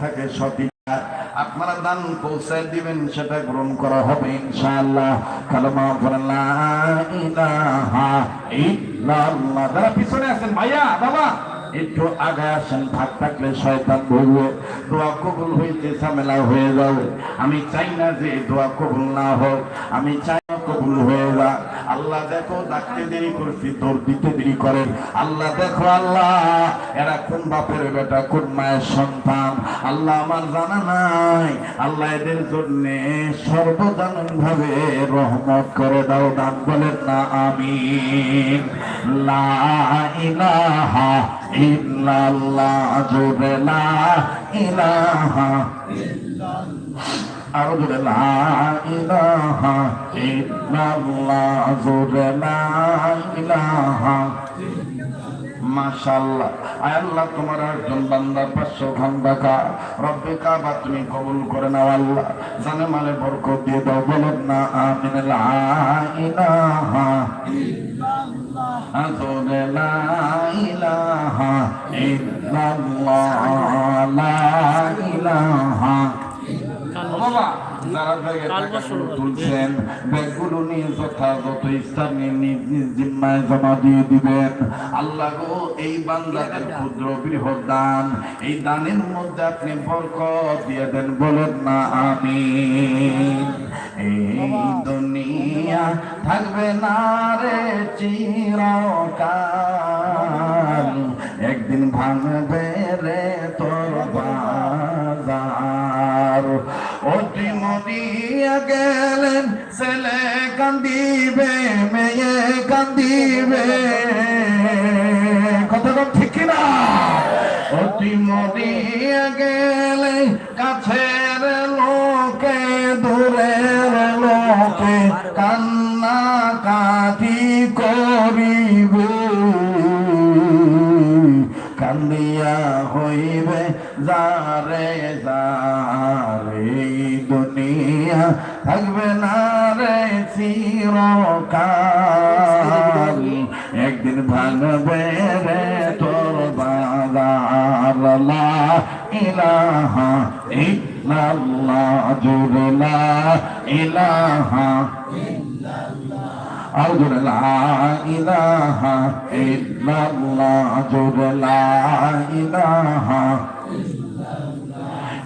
থাকে সঠিক আপনারা দান পৌঁছায় দিবেন, সেটা গ্রহণ করা হবে ইনশাআল্লাহ। কালমা ইলাহা ইল্লাল্লাহ। যারা পিছনে আছেন, ভাইয়া, বাবা, একটু আগে আসেন ভাগ থাকলে শয়তান বলবে, দোয়া কবুল হইতে ঝামেলা হয়ে যাবে। আমি চাই না যে দোয়া কবুল না হোক, আমি চাই কবুল হয়ে যা আল্লাহ দেখো ডাকতে দেরি করছি তোর দিতে দেরি করেন আল্লাহ দেখো আল্লাহ, এরা কোন বাপের বেটা, কোন মায়ের সন্তান? আল্লাহ আমার জানা নাই। আল্লাহ এদের জন্য সর্বজনীন ভাবে রহমত করে দাও দান বলেন না আমি ইলাহা ইল্লাল্লাহ, জোরে লা ইলাহা আরও জোরে লা ইলাহা ইল্লাল্লাহ জোরে লা ইলাহা মাশাআল্লাহ। আয় আল্লাহ, তোমার একজন বান্দা পাঁচশো ঘণ্টা কা রব্বে কাবা তুমি কবুল করে নাও আল্লাহ। জানে মালে বরকত দিয়ে দাও না আমিন। লা ইলাহা আসলে লা ইলাহা ইল্লাল্লাহ। লা ইলাহা বাবা যারা ব্যাগে টাকাগুলো তুলছেন। ব্যাগগুলো নিয়ে যথাযথ স্থানে নিজ নিজ জিম্মায় জমা দিয়ে দিবেন। আল্লাহ গো এই বান্দাদের ক্ষুদ্র বৃহৎ দান এই দানের মধ্যে আপনি বরকত দিয়ে দেন বলেন না আমি এই দুনিয়া থাকবে না রে চিরকাল। একদিন ভাঙবে রে তোর মরিয়া গেলেন, ছেলে কান্দিবে, মেয়ে কান্দিবে। কথাটা ঠিক না অতি মরিয়া গেলে কাছের লোকে, দূরের লোকে কান্না কাটি করিবে। কান্দিয়া হইবে যারে দুনিয়া থাকবে না রে চিরকাল। একদিন ভাঙবে রে তোর বাজার লা ইলাহা ইল্লাল্লাহ জুড়ে লা ইলাহা আর জোরে, লা ইলাহা ইল্লাল্লাহ, জোরে লা ইলাহা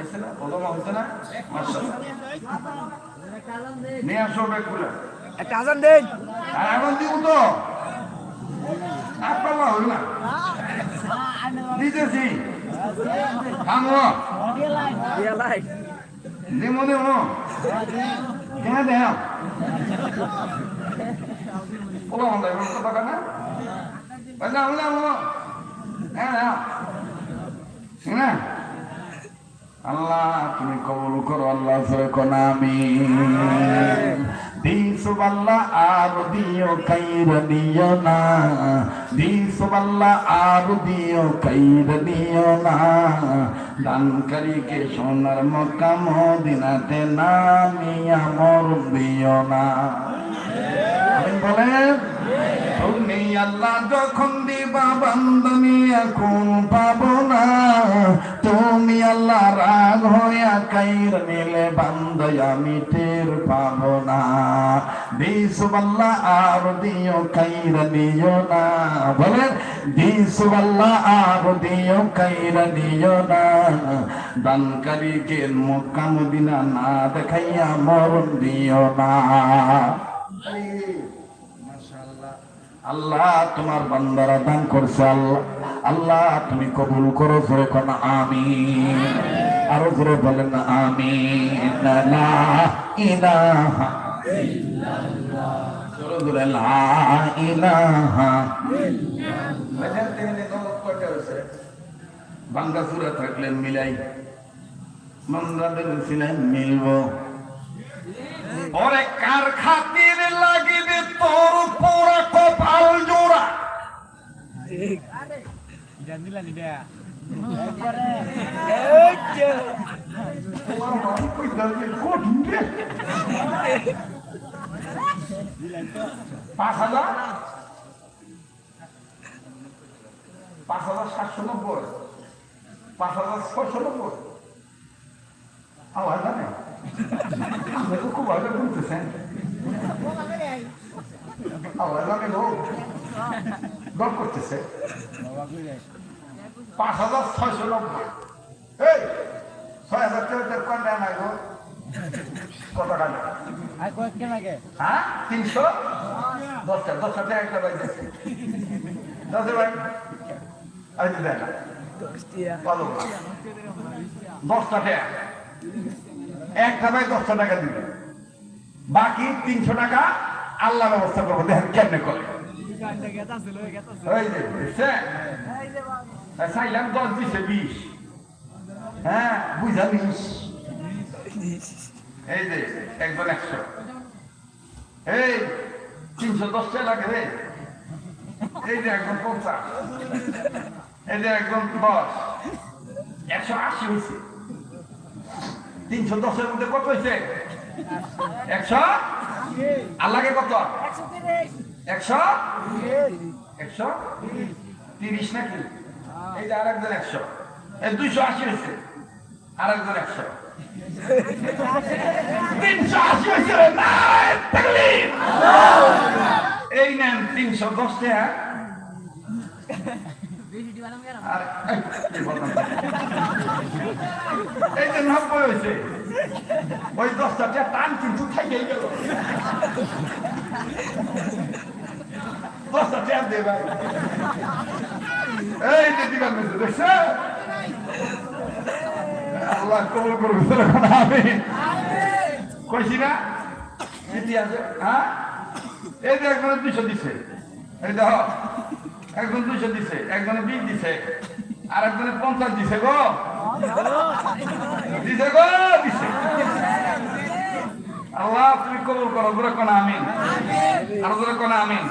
আছে না ওলামা হইছে না নিয়ে আসো ব্যাগগুলো একটা আজান দেন। আর এখন দিব তো। আপনারা হইল না। দিতেছি। থামো দিমো দিমো। দেখা দেখা ওলা তো টাকা না। হ্যাঁ হ্যাঁ। না আল্লাহ, তুমি কবুল করো, আল্লাহ সরে কোনামি দিসু আল্লাহ আর দিও কাইর দিও না। দিসু আল্লাহ আর দিও কাইর দিও না। দানকারীকে সোনার মক্কা মদিনাতে নামিয়া মর দিও না। বলেন। আল্লাহ যখন দিবা বান্দমি, এখন পাবো না। তুমি আল্লাহ রাগ হইয়া কাইর নিলে বান্দ আমি টের পাবো না। দিসুবাল্লাহ আর দিও, কাইর দিও না। বলেন, দিসুবাল্লাহ আর দিও, কাইর দিও না। দানকারীকে মক্কা মদিনা না দেখাইয়া মরণ দিও না। আল্লাহ তোমার বান্দারা দান করছে আল্লাহ। আল্লাহ, তুমি কবুল করো জোরে কোন আমি আরও জোরে বলেন আমি বাংলা সুরা থাকলে মিলাই। বাংলাদেশ মিলব। ওরে কার খাতির পাঁচ হাজার পাঁচ হাজার সাতশো নব্বই। পাঁচ হাজার ছয়শো নব্বই। আওয়াজ জানে আপনি তো খুব ভালো বলতেছেন আওয়াজ জানে লোক। দর করতেছে। পাঁচ হাজার ছয়শো নব্বই এই ছয় হাজার টাকা কোন দেয় নাই গো কত টাকা হ্যাঁ তিনশো দশটা দশটা একটা ভাই দিচ্ছে দশে আজ দেয় না দশটা টাকা একটা ভাই দশটা টাকা দিবে বাকি তিনশো টাকা আল্লাহ ব্যবস্থা করব দেখেন কেমনে করে চাইলাম দশ দিছে বিশ হ্যাঁ বুঝা বিশ এই যে একশো এই তিনশো দশ টাকা লাগে রে এই যে একজন পঞ্চাশ এই যে একজন দশ একশো আশি হয়েছে তিনশো দশের মধ্যে কত হয়েছে একশো আর লাগে কত একশো একশো তিরিশ নাকি এই যে আরেকজন একশো। এই দুইশো আশি হয়েছে। আরেকজন একশো। তিনশো আশি হয়েছে। এই নেন তিনশো দশ টাকা। আর এই, যে নব্বই হয়েছে। ওই দশটা টান কিন্তু থেকেই গেল। দশটা টাকা দে ভাই। এই যে দিবেন দেখছে? আল্লাহ কবল করবে তখন আমি কইছি না? আছে। হ্যাঁ? এই যে একজনে দুইশো দিছে। এই দেখ একজন দুইশো দিছে একজনে বিশ দিছে আর একজনে পঞ্চাশ দিছে গো। দিছে গো দিছে। আল্লাহ তুমি কবুল করো দূরে কোন আমিন। আর দূরে কোন আমিন।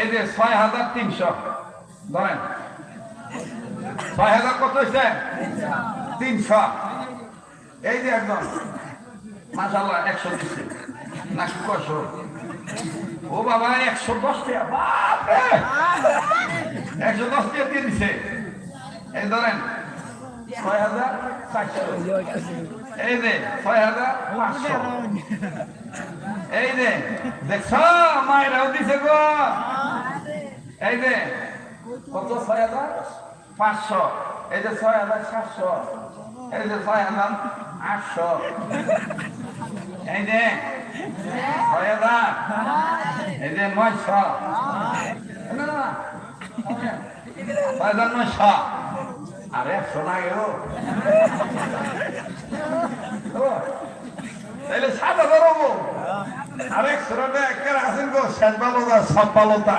এই যে ছয় হাজার তিনশো। ধরেন। ছয় হাজার কত হয়েছে? তিনশো। এই যে একদম। মাসাল্লাহ একশো দিচ্ছে নাকি কশো ও বাবা, একশো দশ টাকা। বাপরে! একশো দশ দিয়ে দিছে। এই ধরেন, ছয় হাজার চারশো। এই ছয় হাজার এই দেখছ? মায়েরাও দিছে গো। এই কত? ছয় হাজার? পাঁচশো। এই যে ছয় হাজার সাতশো। এই যে ছয় হাজার আটশো। এই যে ছয় হাজার, এই যে নয়শো। ছয় হাজার নয়শো। আর একশো না গেল তাহলে সাত হাজার হব। আর একশো টাকা একের আছেন গো? শেষ বালতা সব বালতা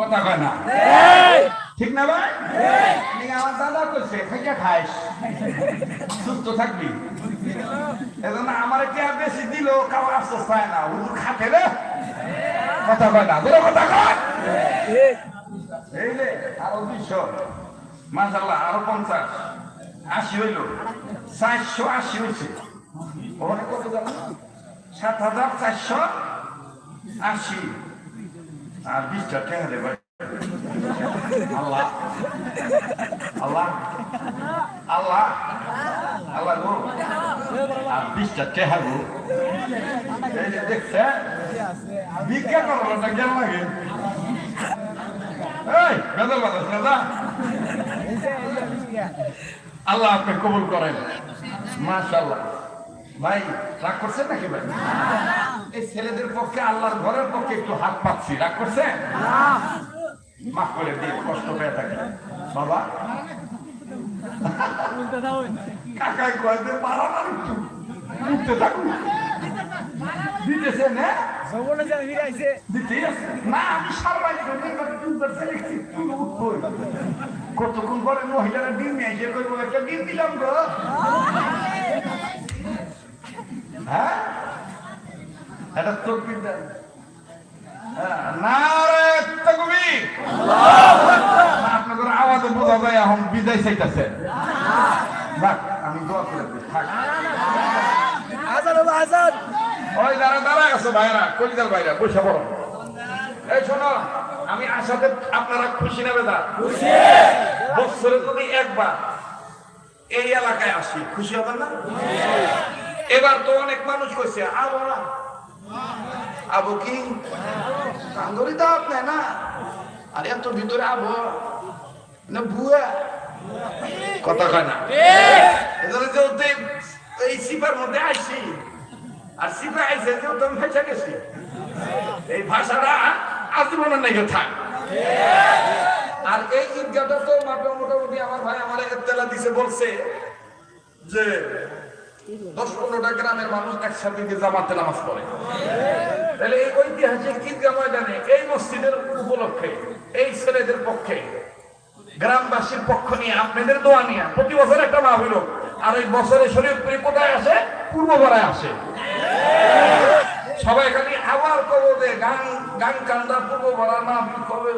কথা কয় না? ঠিক না ভাই? আমার দাদা কইছে খাইয়া খাইস। সুস্থ থাকবি? এজন্য আমার কি আর বেশি দিল কাউ আফসোস পায় না। ও খাতে রে। কথা কয় না? তোর কথা কয়। এই রে আরও দুইশো। মাসাল্লাহ আরও পঞ্চাশ। আশি হইল। চারশো আশি হয়েছে ওখানে কত জানো? সাত হাজার চারশো আশি। আর বিশটা ঠেকা দেবে আল্লাহ আল্লাহ আল্লাহ আল্লাহ গো আর বিশটা টেহা গো এই যে দেখছে ভিক্ষা করব কেন লাগে এই বেদল বাজাস না। আল্লাহ আপনি কবুল করেন মাশাল্লাহ ভাই রাগ করছেন নাকি ভাই? এই ছেলেদের পক্ষে আল্লাহর ঘরের পক্ষে একটু হাত পাচ্ছি রাগ করছেন? মাফ করে দিয়ে কষ্ট পেয়ে থাকে বাবা। উল্টো দাও কাকাই কয়েছে পারা না একটু উঠতে থাকুন। দিতেছে না উঠবো। কতক্ষণ পরে মহিলারা ডিম নিয়ে এসে করব একটা ডিম দিলাম গো। হ্যাঁ? এটা তকবির দেন। হ্যাঁ, আপনাদের আওয়াজে বোঝা যায় এখন বিদায় চাইতেছে যাক আমি দোয়া করে থাক। আজান ওই দাঁড়া দাঁড়া গেছো ভাইরা কলিদার ভাইরা বসে পড়ো। এই শোনো আমি আশাতে আপনারা খুশি নেবে দা খুশি। বছরে যদি একবার এই এলাকায় আসি খুশি হবেন না? এবার তো অনেক মানুষ কইছে না আবো কি? কান্দরি তো আপনি, না? আর, এত ভিতরে আবো। না বুয়া কথা কয় না? এজন্য যে ওদের এই সিপার মধ্যে আইছি, আর সিপা আইছে যে আমি ফেসে গেছি, এই ভাষাটা আজীবনের নাকি থাক। আর এই ঈদগাটা তো মোটামুটি আমার ভাই আমার এত্তেলা দিছে, বলছে যে দশ পনেরোটা গ্রামের মানুষ একসাথে গিয়ে জামাতে নামাজ পড়ে। তাহলে এই ঐতিহাসিক ঈদগাহ ময়দানে এই মসজিদের উপলক্ষে, এই ছেলেদের পক্ষে, গ্রামবাসীর পক্ষ নিয়ে আপনাদের দোয়া নিয়ে প্রতি বছর একটা আর কোথায় আসে? পূর্ব পাড়ায় আসে। সবাই খালি আবার কব দে গান গান কান্দা পূর্ব পাড়ার মাহবিল কবে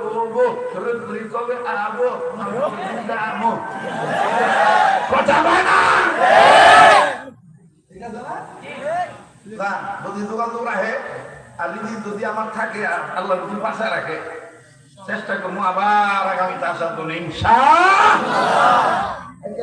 শরীয়তপুরি কবে, আবো কথা না ঠিক আছে না? না যদি যোগাযোগ রাখে, আর যদি আমার থাকে, আর আল্লাহ যদি পাশে রাখে, চেষ্টা করব আবার আগামীতে আসার জন্য ইনশা আজকে